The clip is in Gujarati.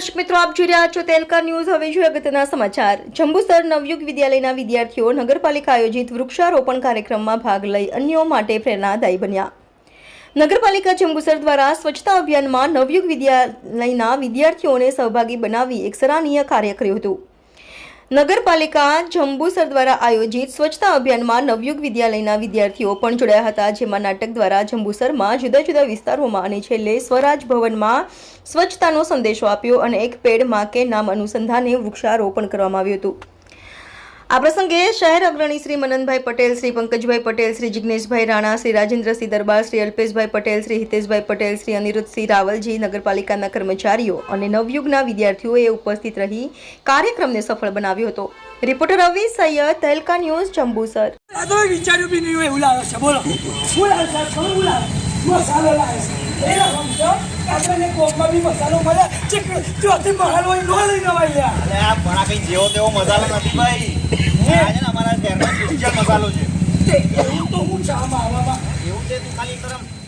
દર્શક મિત્રો, આપ જોઈ રહ્યા છો તેલકા ન્યૂઝ. હવે જોઈએ અગત્યના સમાચાર. જંબુસર નવયુગ વિદ્યાલયના વિદ્યાર્થીઓ નગરપાલિકા આયોજિત વૃક્ષારોપણ કાર્યક્રમમાં ભાગ લઈ અન્યો માટે પ્રેરણાદાયી બન્યા. નગરપાલિકા જંબુસર દ્વારા સ્વચ્છતા અભિયાનમાં નવયુગ વિદ્યાલયના વિદ્યાર્થીઓને સહભાગી બનાવી એક સરાહનીય કાર્ય કર્યું હતું. નગરપાલિકા જંબુસર દ્વારા આયોજિત સ્વચ્છતા અભિયાનમાં નવયુગ વિદ્યાલયના વિદ્યાર્થીઓ પણ જોડાયા હતા, જેમાં નાટક દ્વારા જંબુસરમાં જુદા જુદા વિસ્તારોમાં અને છેલ્લે સ્વરાજ ભવનમાં સ્વચ્છતાનો સંદેશો આપ્યો અને એક પેડમાં કે નામ અનુસંધાને વૃક્ષારોપણ કરવામાં આવ્યું હતું. આ પ્રસંગે શહેર અગ્રણી શ્રી મનનભાઈ પટેલ, શ્રી પંકજભાઈ પટેલ, શ્રી જિગ્નેશભાઈ રાણા, શ્રી રાજેન્દ્રસિંહ દરબાર, શ્રી અલ્પેશભાઈ પટેલ, શ્રી હિતેશભાઈ પટેલ, શ્રી અનિરુદ્ધસિંહ રાવલજી, નગરપાલિકાના કર્મચારીઓ અને નવયુગના વિદ્યાર્થીઓએ ઉપસ્થિત રહી કાર્યક્રમને સફળ બનાવ્યો હતો. રિપોર્ટર રવિ સૈયદ, તહેલકા ન્યૂઝ છે. બોલો. આપણને કોકમાં બી મસાલો મળે ચીક ચોથી મહાલ હોય નો આ ભણા કઈ જેવો તેવો મસાલો નથી ભાઈ. આ અમારા શહેરનો સ્પેશિયલ મસાલો છે. એવું તો હું ચા માવામાં એવું છે તું ખાલી તરફ